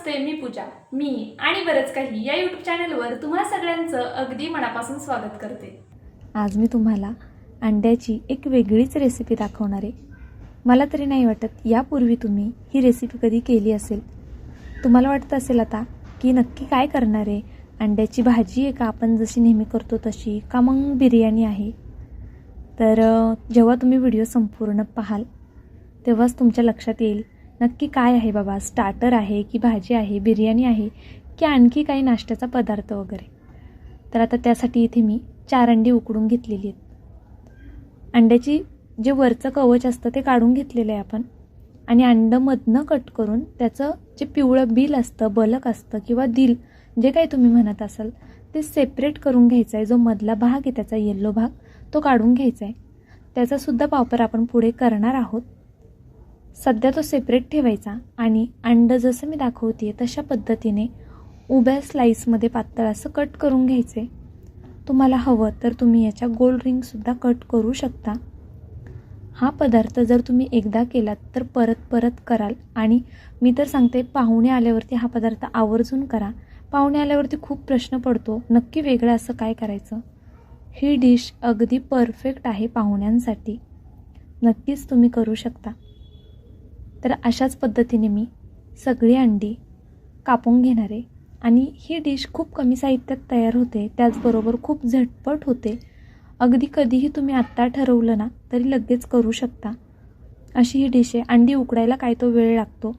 नमस्ते मी पूजा. मी आणि बरंच काही या यूट्यूब चॅनलवर तुम्हा सगळ्यांचं अगदी मनापासून स्वागत करते. आज मी तुम्हाला अंड्याची एक वेगळीच रेसिपी दाखवणार आहे. मला तरी नाही वाटत यापूर्वी तुम्ही ही रेसिपी कधी केली असेल. तुम्हाला वाटत असेल आता की नक्की काय करणार आहे? अंड्याची भाजी आहे का? आपण जशी नेहमी करतो तशी का मग बिर्याणी आहे? तर जेव्हा तुम्ही व्हिडिओ संपूर्ण पाहाल तेव्हाच तुमच्या लक्षात येईल नक्की काय आहे बाबा? स्टार्टर आहे की भाजी आहे बिर्याणी आहे की आणखी काही नाश्त्याचा पदार्थ वगैरे? तर आता त्यासाठी इथे मी चार अंडी उकडून घेतलेली आहेत. अंड्याची जे वरचं कवच असतं ते काढून घेतलेलं आहे आपण. आणि अंडं मधनं कट करून त्याचं जे पिवळं बिल असतं बलक असतं किंवा दिल जे काही तुम्ही म्हणत असाल ते सेपरेट करून घ्यायचं आहे जो मधला भाग आहे त्याचा येल्लो भाग तो काढून घ्यायचा आहे त्याचासुद्धा वापर आपण पुढे करणार आहोत. सध्या तो सेपरेट ठेवायचा आणि अंडं जसं मी दाखवते तशा पद्धतीने उभ्या स्लाईसमध्ये पातळ असं कट करून घ्यायचे. तुम्हाला हवं तर तुम्ही याच्या गोल रिंगसुद्धा कट करू शकता. हा पदार्थ जर तुम्ही एकदा केलात तर परत परत कराल आणि मी तर सांगते पाहुणे आल्यावरती हा पदार्थ आवर्जून करा. पाहुणे आल्यावरती खूप प्रश्न पडतो नक्की वेगळं असं काय करायचं? ही डिश अगदी परफेक्ट आहे पाहुण्यांसाठी. नक्कीच तुम्ही करू शकता. तर अशाच पद्धतीने मी सगळी अंडी कापून घेणार. आहे आणि ही डिश खूप कमी साहित्यात तयार होते त्याचबरोबर खूप झटपट होते. अगदी कधीही तुम्ही आत्ता ठरवलं ना तरी लगेच करू शकता. अशी ही डिश आहे. अंडी उकडायला काय तो वेळ लागतो?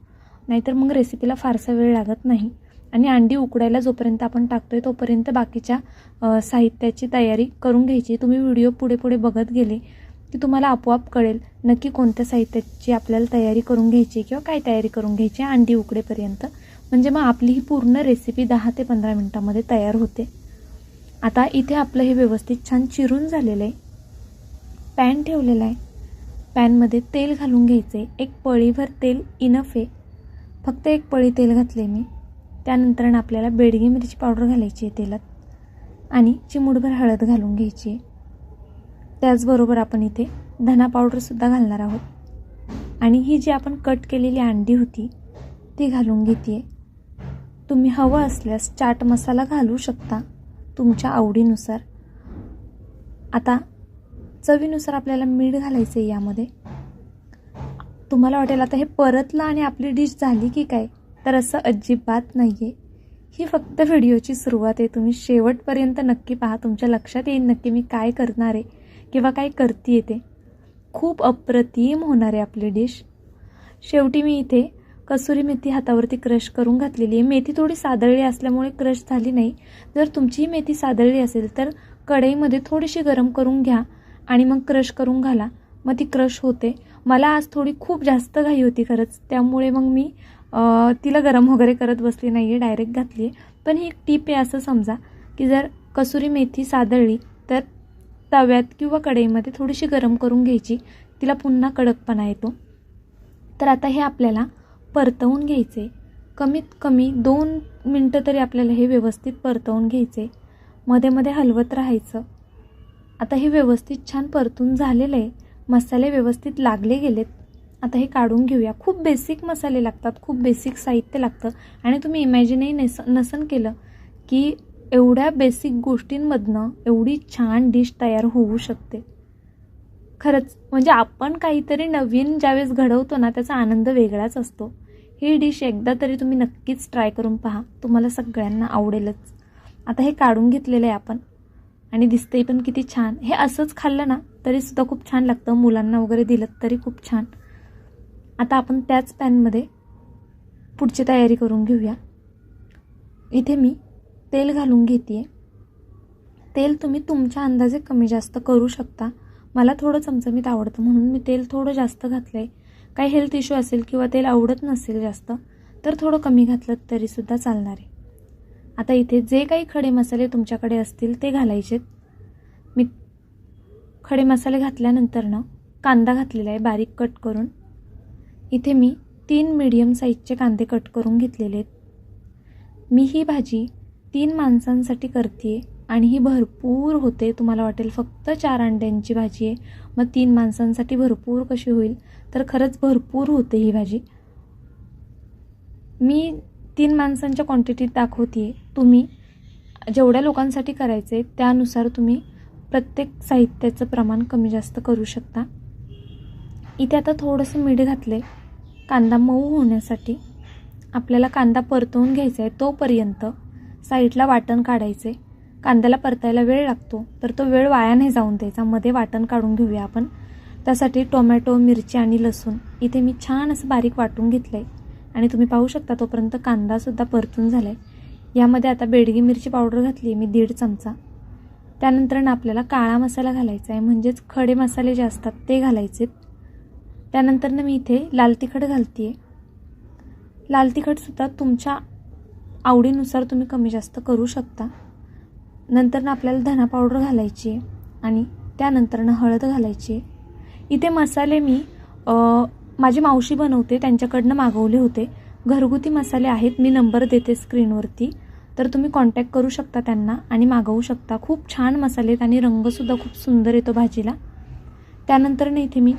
नाहीतर मग रेसिपीला फारसा वेळ लागत नाही. आणि अंडी उकडायला जोपर्यंत आपण टाकतो आहे तोपर्यंत बाकीच्या साहित्याची तयारी करून घ्यायची. तुम्ही व्हिडिओ पुढे पुढे बघत गेले की तुम्हाला आपोआप कळेल. नक्की कोणत्या साहित्याची आपल्याला तयारी करून घ्यायची किंवा काय तयारी करून घ्यायची अंडी उकडेपर्यंत. म्हणजे मग आपली ही पूर्ण रेसिपी दहा ते पंधरा मिनटामध्ये तयार होते. आता इथे आपलं हे व्यवस्थित छान चिरून झालेलं आहे. पॅन ठेवलेला आहे. पॅनमध्ये तेल घालून घ्यायचं आहे. एक पळीभर तेल इनफ आहे. फक्त एक पळी तेल घातले मी. त्यानंतर आपल्याला बेडगी मिरची पावडर घालायची आहे तेलात. आणि चिमूटभर हळद घालून घ्यायची आहे. त्याचबरोबर आपण इथे धना पावडरसुद्धा घालणार आहोत. आणि ही जी आपण कट केलेली अंडी होती ती घालून घेते तुम्ही हवं असल्यास चाट मसाला घालू शकता तुमच्या आवडीनुसार. आता चवीनुसार आपल्याला मीठ घालायचं आहे यामध्ये. तुम्हाला वाटेल आता हे परतलं आणि आपली डिश झाली की काय तर असं अजिबात नाही आहे ही फक्त व्हिडिओची सुरुवात आहे. तुम्ही शेवटपर्यंत नक्की पहा. तुमच्या लक्षात येईल नक्की मी काय करणार आहे. किंवा काय करते ते खूप अप्रतिम होणार आहे आपली डिश शेवटी मी इथे कसुरी मेथी हातावरती क्रश करून घातलेली आहे. मेथी थोडी सादळली असल्यामुळे क्रश झाली नाही. जर तुमची मेथी सादळली असेल तर कढईमध्ये थोडीशी गरम करून घ्या आणि मग क्रश करून घाला. मग ती क्रश होते. मला आज थोडी खूप जास्त घाई होती खरंच. त्यामुळे मग मी तिला गरम वगैरे करत बसली नाही आहे डायरेक्ट घातली आहे पण ही एक टीप आहे असं समजा की जर कसुरी मेथी सादळली तर तव्यात किंवा कढईमध्ये थोडीशी गरम करून घ्यायची. तिला पुन्हा कडकपणा येतो. तर आता हे आपल्याला परतवून घ्यायचे कमीत कमी दोन मिनटं तरी आपल्याला हे व्यवस्थित परतवून घ्यायचे मध्ये मध्ये हलवत राहायचं. आता हे व्यवस्थित छान परतून झालेलं आहे मसाले व्यवस्थित लागले गेलेत. आता हे काढून घेऊया. खूप बेसिक मसाले लागतात. खूप बेसिक साहित्य लागतं. आणि तुम्ही इमॅजिनही नस नसन केलं की एवढ्या बेसिक गोष्टींमधनं एवढी छान डिश तयार होऊ शकते. खरंच म्हणजे आपण काहीतरी नवीन ज्यावेळेस घडवतो ना त्याचा आनंद वेगळाच असतो. ही डिश एकदा तरी तुम्ही नक्कीच ट्राय करून पहा. तुम्हाला सगळ्यांना आवडेलच. आता हे काढून घेतलेलं आहे आपण. आणि दिसतंही पण किती छान. हे असंच खाल्लं ना तरीसुद्धा खूप छान लागतं. मुलांना वगैरे दिलं तरी खूप छान. आता आपण त्याच पॅनमध्ये पुढची तयारी करून घेऊया. इथे मी तेल घालून घेते तेल तुम्ही तुमच्या अंदाजे कमी जास्त करू शकता. मला थोडं चमचमीत आवडतं म्हणून मी तेल थोडं जास्त घातलं आहे काही हेल्थ इश्यू असेल किंवा तेल आवडत नसेल जास्त तर थोडं कमी घातलं तरीसुद्धा चालणार आहे. आता इथे जे काही खडे मसाले तुमच्याकडे असतील ते घालायचेत. मी खडे मसाले घातल्यानंतर ना कांदा घातलेला आहे बारीक कट करून. इथे मी तीन मीडियम साईजचे कांदे कट करून घेतलेले आहेत. मी ही भाजी तीन माणसांसाठी करते आणि ही भरपूर होते तुम्हाला वाटेल. फक्त चार अंड्यांची भाजी आहे. मग तीन माणसांसाठी भरपूर कशी होईल? तर खरंच भरपूर होते ही भाजी. मी तीन माणसांच्या क्वांटिटीत दाखवते तुम्ही जेवढ्या लोकांसाठी करायचे त्यानुसार तुम्ही प्रत्येक साहित्याचं प्रमाण कमी जास्त करू शकता. इथे आता थोडंसं मीठ घातले कांदा मऊ होण्यासाठी आपल्याला कांदा परतवून घ्यायचा आहे तोपर्यंत साईडला वाटण काढायचे. कांद्याला परतायला वेळ लागतो तर तो वेळ वाया नाही जाऊन द्यायचा. मध्ये वाटण काढून घेऊया आपण. त्यासाठी टोमॅटो मिरची आणि लसूण. इथे मी छान असं बारीक वाटून घेतलं आहे आणि तुम्ही पाहू शकता तोपर्यंत कांदासुद्धा परतून झाला आहे यामध्ये आता बेडगी मिरची पावडर घातली आहे मी दीड चमचा. त्यानंतर आपल्याला काळा मसाला घालायचा आहे म्हणजेच खडे मसाले जे असतात ते घालायचे त्यानंतरनं मी इथे लाल तिखट घालते आहे लाल तिखटसुद्धा तुमच्या आवडीनुसार तुम्ही कमी जास्त करू शकता. नंतरनं आपल्याला धना पावडर घालायची आहे आणि त्यानंतरनं हळद घालायची आहे. इथे मसाले मी माझी मावशी बनवते त्यांच्याकडनं मागवले होते. घरगुती मसाले आहेत मी नंबर देते स्क्रीनवरती. तर तुम्ही कॉन्टॅक्ट करू शकता त्यांना आणि मागवू शकता. खूप छान मसाले आहेत आणि रंगसुद्धा खूप सुंदर येतो भाजीला. त्यानंतरनं इथे मी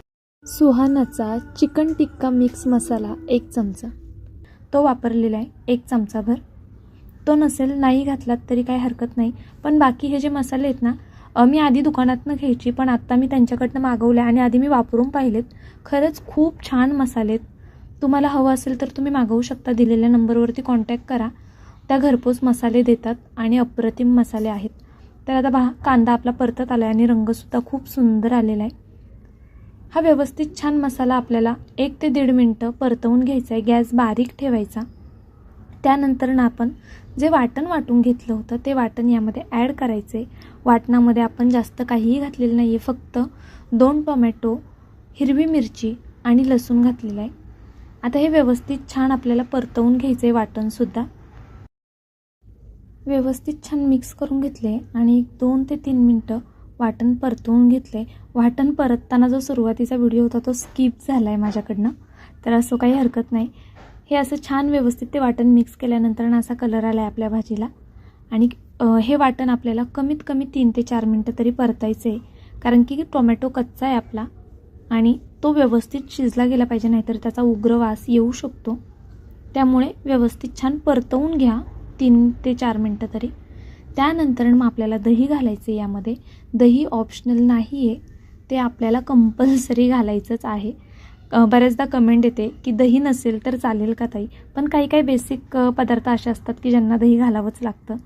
सुहानाचा चिकन टिक्का मिक्स मसाला एक चमचा. तो वापरलेला आहे एक चमचाभर. तो नसेल नाही घातलात तरी काही हरकत नाही. पण बाकी हे जे मसाले आहेत ना मी आधी दुकानातनं घ्यायची पण आत्ता मी त्यांच्याकडनं मागवले आणि आधी मी वापरून पाहिलेत. खरंच खूप छान मसाले आहेत. तुम्हाला हवं असेल तर तुम्ही मागवू शकता. दिलेल्या नंबरवरती कॉन्टॅक्ट करा. त्या घरपोच मसाले देतात आणि अप्रतिम मसाले आहेत. तर आता पहा कांदा आपला परतत आला आहे आणि रंगसुद्धा खूप सुंदर आलेला आहे. हा व्यवस्थित छान मसाला आपल्याला एक ते दीड मिनटं परतवून घ्यायचा आहे. गॅस बारीक ठेवायचा. त्यानंतर ना आपण जे वाटण वाटून घेतलं होतं ते वाटण यामध्ये ॲड करायचे. वाटणामध्ये आपण जास्त काहीही घातलेलं नाही आहे फक्त दोन टोमॅटो हिरवी मिरची आणि लसूण घातलेलं आहे. आता हे व्यवस्थित छान आपल्याला परतवून घ्यायचं आहे वाटणसुद्धा व्यवस्थित छान मिक्स करून घेतले आणि एक दोन ते तीन मिनटं वाटण परतवून घेतले वाटण परतताना जो सुरुवातीचा व्हिडिओ होता तो स्किप झाला आहे माझ्याकडनं. तर असं काही हरकत नाही. हे असं छान व्यवस्थित ते वाटण मिक्स केल्यानंतर ना असा कलर आला आहे आपल्या भाजीला. आणि हे वाटण आपल्याला कमीत कमी तीन ते चार मिनटं तरी परतायचं आहे कारण की टोमॅटो कच्चा आहे आपला आणि तो व्यवस्थित शिजला गेला पाहिजे नाहीतर त्याचा उग्र वास येऊ शकतो. त्यामुळे व्यवस्थित छान परतवून घ्या तीन ते चार मिनटं तरी. त्यानंतर मग आपल्याला दही घालायचं आहे यामध्ये. दही ऑप्शनल नाही आहे ते आपल्याला कंपल्सरी घालायचंच आहे. बऱ्याचदा कमेंट येते की दही नसेल तर चालेल का ताई? पण काही काही बेसिक पदार्थ असे असतात की ज्यांना दही घालावंच लागतं.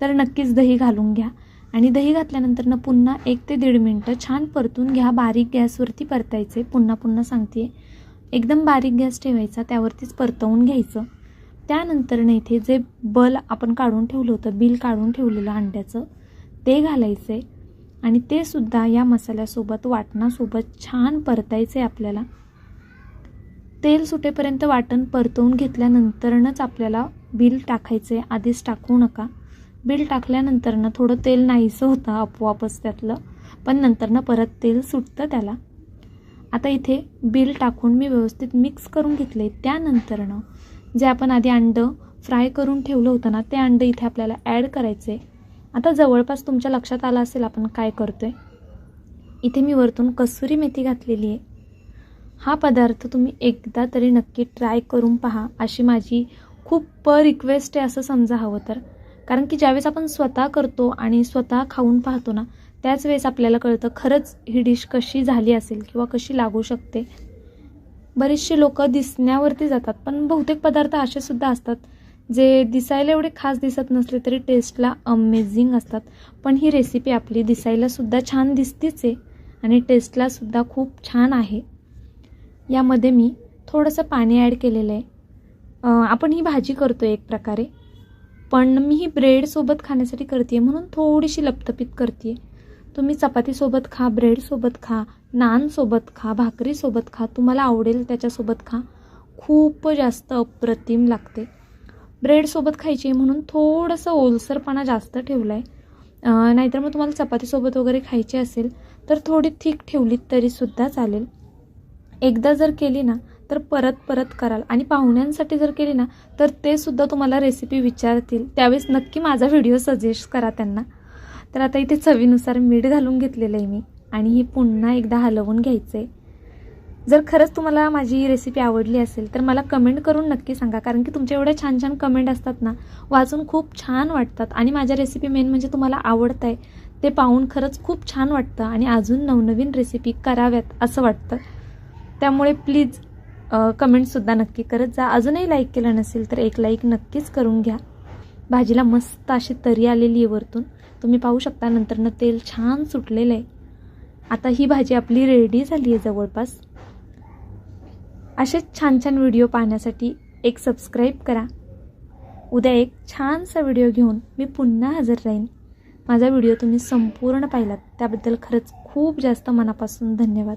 तर नक्कीच दही घालून घ्या. आणि दही घातल्यानंतर ना पुन्हा एक ते दीड मिनटं छान परतून घ्या. बारीक गॅसवरती परतायचे. पुन्हा पुन्हा सांगते एकदम बारीक गॅस ठेवायचा. त्यावरतीच परतवून घ्यायचं. त्यानंतर ना इथे जे बल आपण काढून ठेवलं होतं बिल काढून ठेवलेलं अंड्याचं ते घालायचे आणि ते सुद्धा या मसाल्यासोबत वाटणासोबत छान परतायचं आहे आपल्याला. तेल सुटेपर्यंत वाटण परतवून घेतल्यानंतरनंच आपल्याला बिल टाकायचं आहे आधीच टाकू नका. बिल टाकल्यानंतरनं थोडं तेल नाहीसं होतं आपोआपच त्यातलं पण नंतरनं परत तेल सुटतं त्याला. आता इथे बिल टाकून मी व्यवस्थित मिक्स करून घेतले त्यानंतरनं जे आपण आधी अंडं फ्राय करून ठेवलं होतं ना ते अंडं इथे आपल्याला ॲड करायचे आता जवळपास तुमच्या लक्षात आलं असेल आपण काय करतो आहे इथे मी वरतून कसुरी मेथी घातलेली आहे. हा पदार्थ तुम्ही एकदा तरी नक्की ट्राय करून पहा अशी माझी खूप रिक्वेस्ट आहे असं समजा हवं तर. कारण की ज्यावेळेस आपण स्वतः करतो आणि स्वतः खाऊन पाहतो ना त्याच वेळेस आपल्याला कळतं खरंच ही डिश कशी झाली असेल किंवा कशी लागू शकते. बरेचसे लोक दिसण्यावरती जातात पण बहुतेक पदार्थ असे सुद्धा असतात जे दिसायला एवढे खास दिसत नसले तरी टेस्टला अमेझिंग असतात. पण ही रेसिपी आपली दिसायलासुद्धा छान दिसतीच आहे आणि टेस्टलासुद्धा खूप छान आहे. यामध्ये मी थोडंसं पाणी ॲड केलेलं आहे. आपण ही भाजी करतो एक प्रकारे. पण मी ही ब्रेडसोबत खाण्यासाठी करते म्हणून थोडीशी लपतपीत करते तुम्ही चपातीसोबत खा ब्रेडसोबत खा नानसोबत खा भाकरीसोबत खा तुम्हाला आवडेल त्याच्यासोबत खा. खूप जास्त अप्रतिम लागते. ब्रेडसोबत खायची आहे म्हणून थोडंसं ओलसरपणा जास्त ठेवला आहे नाहीतर मग तुम्हाला चपातीसोबत वगैरे खायची असेल तर थोडी थिक ठेवलीत तरीसुद्धा चालेल. एकदा जर केली ना तर परत परत कराल. आणि पाहुण्यांसाठी जर केली ना तर ते सुद्धा तुम्हाला रेसिपी विचारतील. त्यावेळेस नक्की माझा व्हिडिओ सजेस्ट करा त्यांना. तर आता इथे चवीनुसार मीठ घालून घेतलेलं आहे मी. आणि हे पुन्हा एकदा हलवून घ्यायचं आहे जर खरंच तुम्हाला माझी रेसिपी आवडली असेल तर मला कमेंट करून नक्की सांगा. कारण की तुमच्या एवढ्या छान छान कमेंट असतात ना वाचून खूप छान वाटतात. आणि माझ्या रेसिपी मेन म्हणजे तुम्हाला आवडत आहे ते पाहून खरंच खूप छान वाटतं. आणि अजून नवनवीन रेसिपी कराव्यात असं वाटतं. त्यामुळे प्लीज कमेंटसुद्धा नक्की करत जा. अजूनही लाईक केलं नसेल तर एक लाईक नक्कीच करून घ्या. भाजीला मस्त अशी तरी आलेली आहे वरतून. तुम्ही पाहू शकता नंतरनं तेल छान सुटलेलं आहे. आता ही भाजी आपली रेडी झाली आहे जवळपास. असेच छान छान व्हिडिओ पाहण्यासाठी एक सबस्क्राईब करा. उद्या एक छानसा व्हिडिओ घेऊन मी पुन्हा हजर राहीन. माझा व्हिडिओ तुम्ही संपूर्ण पाहिलात. त्याबद्दल खरंच खूप जास्त मनापासून धन्यवाद.